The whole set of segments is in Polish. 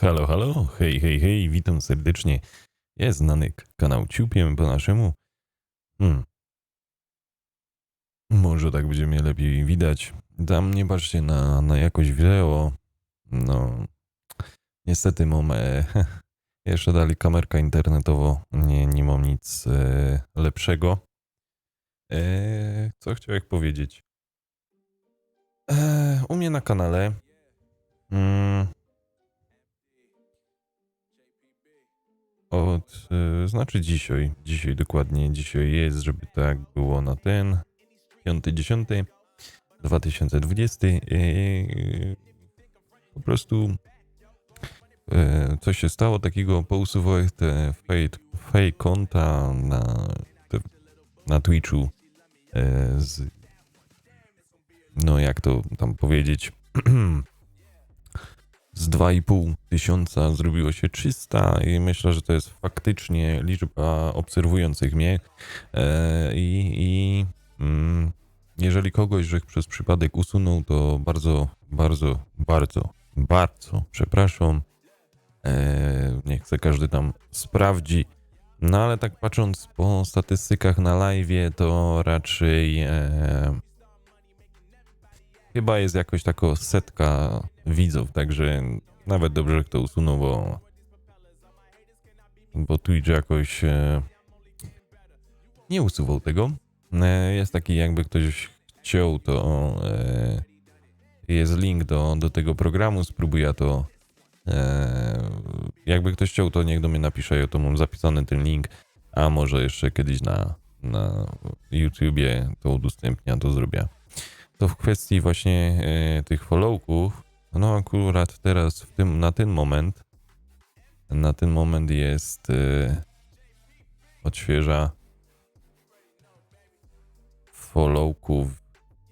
Halo, halo, hej, hej, hej, witam serdecznie. Jest znany kanał Ciupiem po naszemu. Hmm. Może tak będzie mnie lepiej widać. Tam nie patrzcie na, na jakość wideo. No, niestety mam e, jeszcze dali kamerka internetowo. Nie, nie mam nic e, lepszego. E, co chciałem powiedzieć? E, u mnie na kanale. Od, e, znaczy dzisiaj, dzisiaj dokładnie, dzisiaj jest, żeby tak było na ten 5.10 2020 e, po prostu e, co się stało takiego, pousuwałem te fake, fake konta na, te, na Twitchu e, z, no jak to tam powiedzieć z 2,5 tysiąca zrobiło się 300 i myślę, że to jest faktycznie liczba obserwujących mnie e, i, i mm, jeżeli kogoś, że przez przypadek usunął, to bardzo, bardzo, bardzo, bardzo przepraszam. E, nie chcę każdy tam sprawdzi. No ale tak patrząc po statystykach na live, to raczej e, chyba jest jakoś tako setka widzów, także nawet dobrze, że kto usunął, bo bo Twitch jakoś e, nie usuwał tego. E, jest taki jakby ktoś chciał, to e, jest link do, do tego programu, spróbuję to e, jakby ktoś chciał, to niech do mnie napisze, ja to mam zapisany ten link, a może jeszcze kiedyś na, na YouTubie to udostępnia, to zrobię. To w kwestii właśnie e, tych followków, no akurat teraz w tym, na ten moment, na ten moment jest e, odświeża followków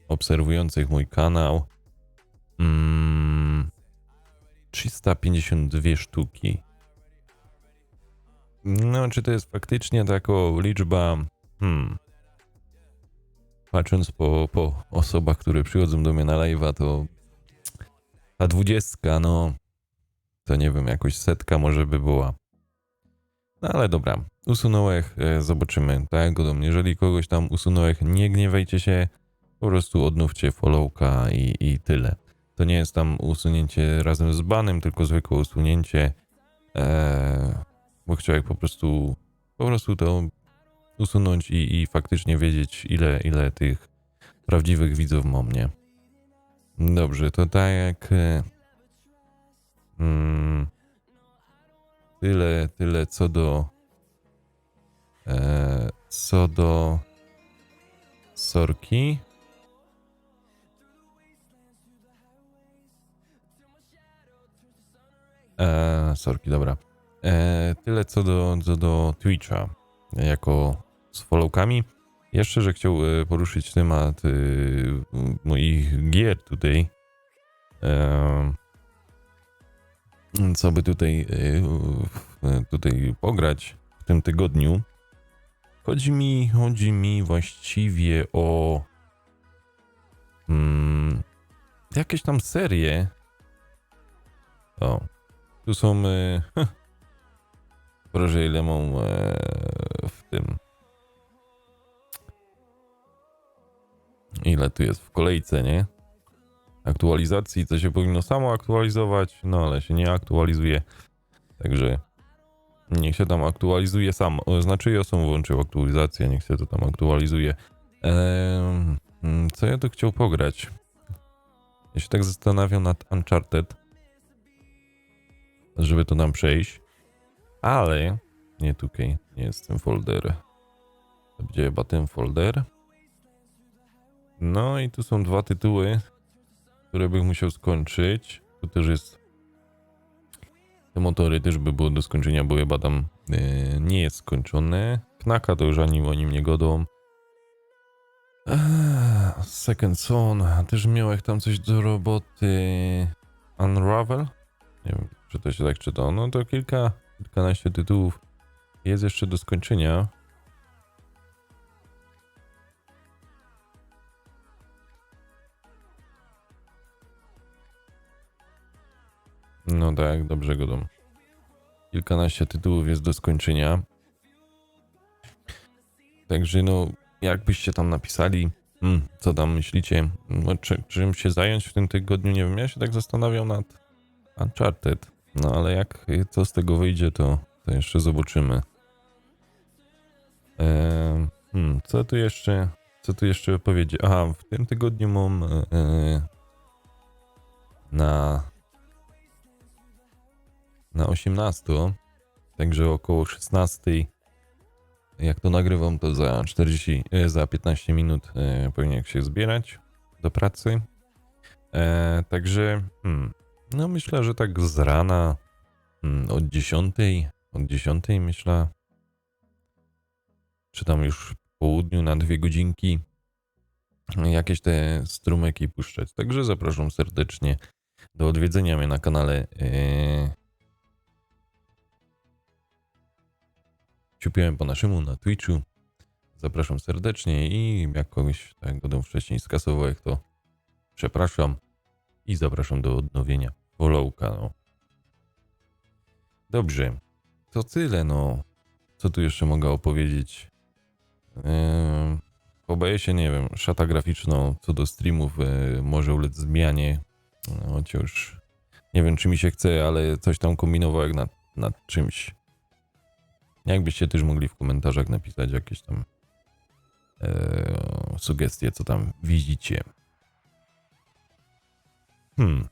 obserwujących mój kanał mm, 352 sztuki. No, czy to jest faktycznie taka liczba? Hmm. Patrząc po, po osobach, które przychodzą do mnie na live'a, to ta dwudziestka, no to nie wiem, jakoś setka może by była. No ale dobra, usunąłem, e, zobaczymy. Tak, do mnie. Jeżeli kogoś tam usunąłem, nie gniewajcie się, po prostu odnówcie followka i, i tyle. To nie jest tam usunięcie razem z banem, tylko zwykłe usunięcie, e, bo chciałem po prostu, po prostu to usunąć i, i faktycznie wiedzieć, ile, ile tych prawdziwych widzów mam, nie? Dobrze, to tak jak... e, Mm, tyle, tyle co do... E, co do... Sorki. E, sorki, dobra. E, tyle co do, co do Twitcha, jako z followkami. Jeszcze, że chciał e, poruszyć temat e, moich gier tutaj. E, co by tutaj, tutaj pograć w tym tygodniu. Chodzi mi, chodzi mi właściwie o mm, jakieś tam serie. O, tu są. E, proszę, ile mam w tym. Ile tu jest w kolejce, nie? Aktualizacji, co się powinno samo aktualizować, no ale się nie aktualizuje. Także niech się tam aktualizuje sam. O, Znaczy ja sam włączył aktualizację, niech się to tam aktualizuje. Mm, co ja tu chciał pograć? Ja się tak zastanawiam nad Uncharted, żeby to nam przejść. Ale nie tutaj, nie jest ten folder. To będzie chyba ten folder. No i tu są dwa tytuły, które bym musiał skończyć. Tu też jest. Te motory też by było do skończenia, bo chyba tam e, nie jest skończone. Knaka to już ani o nim nie godą. Eee, Second Son. Też miałem tam coś do roboty. Unravel? Nie wiem, czy to się tak czyta. No to kilka, kilkanaście tytułów jest jeszcze do skończenia. No tak, dobrze godą. Kilkanaście tytułów jest do skończenia. Także no, jakbyście tam napisali, mm, co tam myślicie, no, czy, czym się zająć w tym tygodniu, nie wiem, ja się tak zastanawiam nad Uncharted. No ale jak, co z tego wyjdzie, to, to jeszcze zobaczymy. Eee, hmm, co tu jeszcze, co tu jeszcze powiedzieć? Aha, w tym tygodniu mam e, e, na na 18, także około 16. Jak to nagrywam, to za 40, e, za 15 minut e, powinien się zbierać do pracy. E, także hmm, no myślę, że tak z rana hmm, od 10, od 10 myślę, czy tam już w południu na dwie godzinki jakieś te strumyki puszczać. Także zapraszam serdecznie do odwiedzenia mnie na kanale Ciupiłem po naszemu na Twitchu. Zapraszam serdecznie i jak kogoś tak godą wcześniej skasował, jak to przepraszam i zapraszam do odnowienia followka, no. Dobrze, to tyle, no. Co tu jeszcze mogę opowiedzieć? Yy, obaję się, nie wiem, szata graficzną co do streamów yy, może ulec zmianie, no, chociaż nie wiem, czy mi się chce, ale coś tam kombinował jak nad, nad czymś. Jakbyście też mogli w komentarzach napisać jakieś tam e, sugestie, co tam widzicie. Hmm.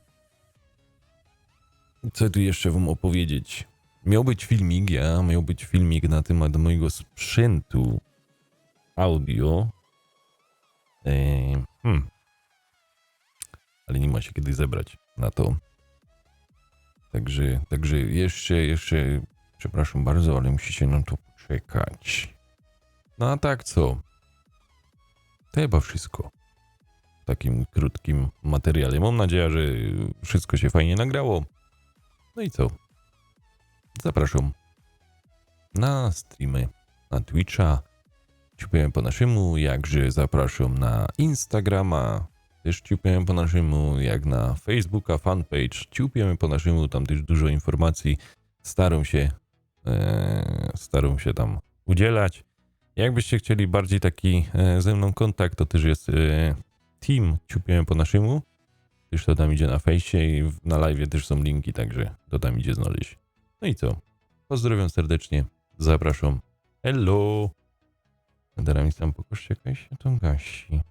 Co tu jeszcze wam opowiedzieć? Miał być filmik, ja, miał być filmik na temat mojego sprzętu audio. E, hmm. Ale nie ma się kiedy zebrać na to. Także, także jeszcze, jeszcze Przepraszam bardzo, ale musicie na to poczekać. No a tak co? To chyba wszystko. W takim krótkim materiale. Mam nadzieję, że wszystko się fajnie nagrało. No i co? Zapraszam na streamy, na Twitcha. Ciupiałem po naszemu, jakże zapraszam na Instagrama. Też ciupiałem po naszemu, jak na Facebooka, fanpage. Ciupiemy po naszemu, tam też dużo informacji. Staram się staram się tam udzielać. Jakbyście chcieli bardziej taki e, ze mną kontakt, to też jest e, team ciupiłem po naszemu. Też to tam idzie na fejsie i na live też są linki, także to tam idzie znaleźć. No i co? Pozdrawiam serdecznie. Zapraszam. Hello. Teraz mi sam po jakaś się to gasi.